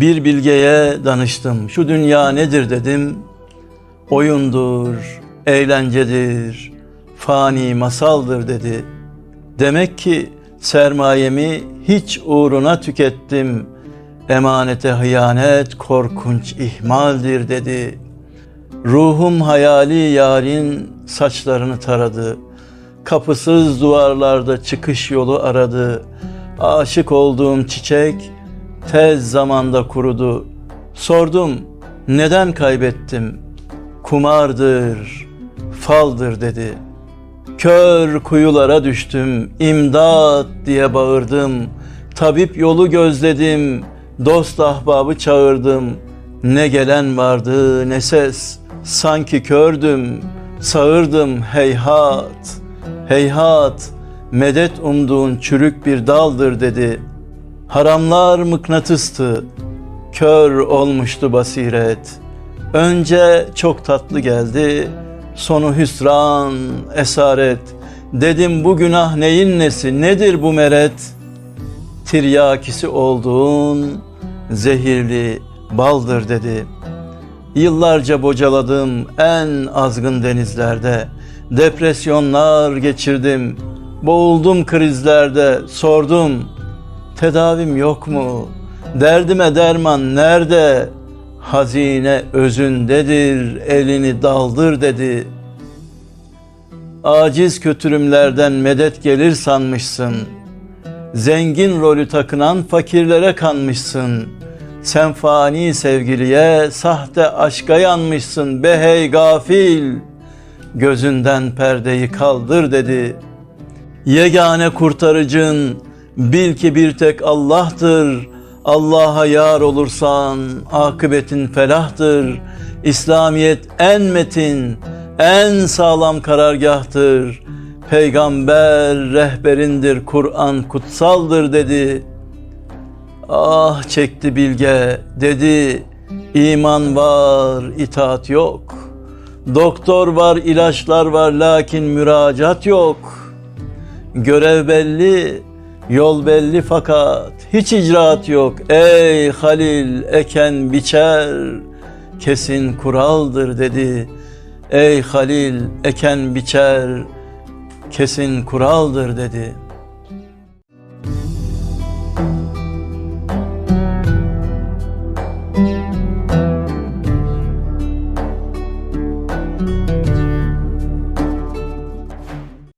Bir bilgeye danıştım. Şu dünya nedir dedim. Oyundur, eğlencedir, fani masaldır dedi. Demek ki sermayemi hiç uğruna tükettim. Emanete hıyanet korkunç ihmaldir dedi. Ruhum hayali yarın saçlarını taradı. Kapısız duvarlarda çıkış yolu aradı. Aşık olduğum çiçek tez zamanda kurudu. Sordum neden kaybettim? Kumardır, faldır dedi. Kör kuyulara düştüm, imdat diye bağırdım. Tabip yolu gözledim, dost ahbabı çağırdım. Ne gelen vardı ne ses, sanki kördüm, sağırdım heyhat, heyhat, medet umduğun çürük bir daldır dedi. Haramlar mıknatıstı, kör olmuştu basiret. Önce çok tatlı geldi, sonu hüsran, esaret. Dedim bu günah neyin nesi, nedir bu meret? Tiryakisi olduğun zehirli baldır dedi. Yıllarca bocaladım en azgın denizlerde. Depresyonlar geçirdim, boğuldum krizlerde, sordum. Tedavim yok mu? Derdime derman nerede? Hazine özündedir, elini daldır dedi. Aciz kötürümlerden medet gelir sanmışsın. Zengin rolü takınan fakirlere kanmışsın. Sen fani sevgiliye, sahte aşka yanmışsın be hey gafil. Gözünden perdeyi kaldır dedi. Yegane kurtarıcın bil ki bir tek Allah'tır. Allah'a yar olursan akıbetin felahtır. İslamiyet en metin, en sağlam karargahtır. Peygamber rehberindir, Kur'an kutsaldır dedi. Ah çekti bilge dedi, iman var, itaat yok. Doktor var, ilaçlar var, lakin müracaat yok. Görev belli, yol belli fakat hiç icraat yok. Ey Halil eken biçer, kesin kuraldır dedi. Ey Halil eken biçer, kesin kuraldır dedi.''